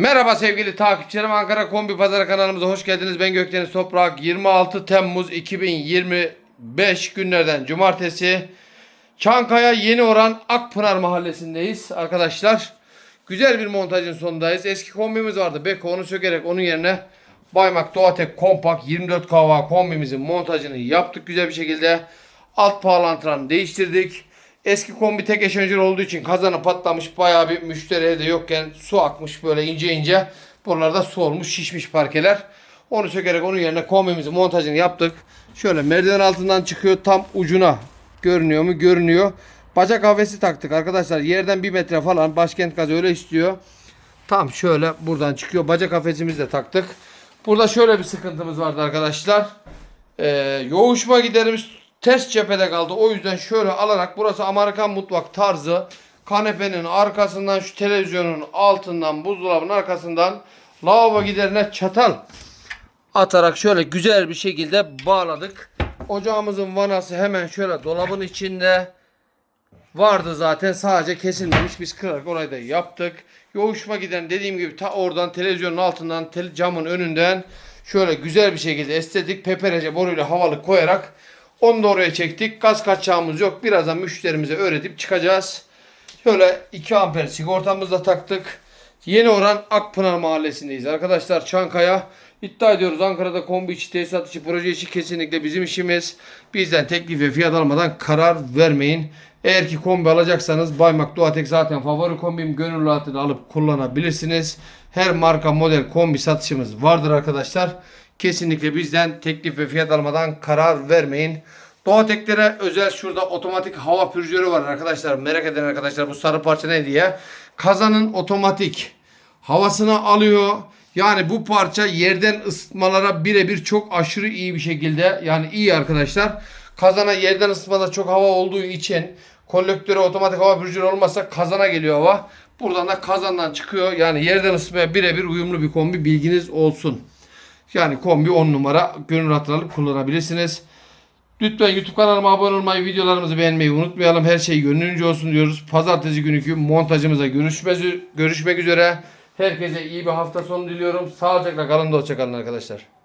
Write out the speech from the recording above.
Merhaba sevgili takipçilerim Ankara Kombi Pazarı kanalımıza hoş geldiniz. Ben Gökdeniz Toprak 26 Temmuz 2025 günlerden cumartesi Çankaya Yeni Oran Akpınar mahallesindeyiz arkadaşlar. Güzel bir montajın sonundayız. Eski kombimiz vardı. Beko onu sökerek onun yerine Baymak Doğatek Kompak 24 kava kombimizin montajını yaptık güzel bir şekilde. Alt bağlantılarını değiştirdik. Eski kombi tek eşenjör olduğu için kazanı patlamış. Bayağı bir müşteri evde yokken su akmış böyle ince ince. Buralarda su olmuş şişmiş parkeler. Onu sökerek onun yerine kombimizin montajını yaptık. Şöyle merdiven altından çıkıyor tam ucuna. Görünüyor mu? Görünüyor. Bacak kafesi taktık arkadaşlar. Yerden bir metre falan başkent gazı öyle istiyor. Tam şöyle buradan çıkıyor. Bacak kafesimizi de taktık. Burada şöyle bir sıkıntımız vardı arkadaşlar. Ee, yoğuşma giderimiz ters cephede kaldı. O yüzden şöyle alarak burası Amerikan mutfak tarzı. Kanepenin arkasından şu televizyonun altından buzdolabının arkasından lavabo giderine çatal atarak şöyle güzel bir şekilde bağladık. Ocağımızın vanası hemen şöyle dolabın içinde vardı zaten sadece kesilmemiş biz kırarak orayı da yaptık. Yoğuşma giden dediğim gibi ta oradan televizyonun altından tel- camın önünden şöyle güzel bir şekilde estetik peperece boruyla havalı koyarak onu da oraya çektik. Gaz kaçağımız yok. Birazdan müşterimize öğretip çıkacağız. Şöyle 2 amper sigortamızı da taktık. Yeni oran Akpınar mahallesindeyiz. Arkadaşlar Çankaya iddia ediyoruz Ankara'da kombi içi tesisat içi proje içi kesinlikle bizim işimiz. Bizden teklif ve fiyat almadan karar vermeyin. Eğer ki kombi alacaksanız Baymak Duatek zaten favori kombim gönül rahatını alıp kullanabilirsiniz. Her marka model kombi satışımız vardır arkadaşlar. Kesinlikle bizden teklif ve fiyat almadan karar vermeyin. Doğateklere özel şurada otomatik hava pürjörü var arkadaşlar. Merak eden arkadaşlar bu sarı parça ne diye. Kazanın otomatik havasını alıyor. Yani bu parça yerden ısıtmalara birebir çok aşırı iyi bir şekilde yani iyi arkadaşlar. Kazana yerden ısıtmada çok hava olduğu için kolektörü otomatik hava pürjörü olmazsa kazana geliyor hava. Buradan da kazandan çıkıyor. Yani yerden ısıtmaya birebir uyumlu bir kombi bilginiz olsun. Yani kombi 10 numara gönül rahatlığı alıp kullanabilirsiniz. Lütfen YouTube kanalıma abone olmayı, videolarımızı beğenmeyi unutmayalım. Her şey gönlünce olsun diyoruz. Pazartesi günkü montajımıza görüşmek, görüşmek üzere. Herkese iyi bir hafta sonu diliyorum. Sağlıcakla kalın da hoşçakalın arkadaşlar.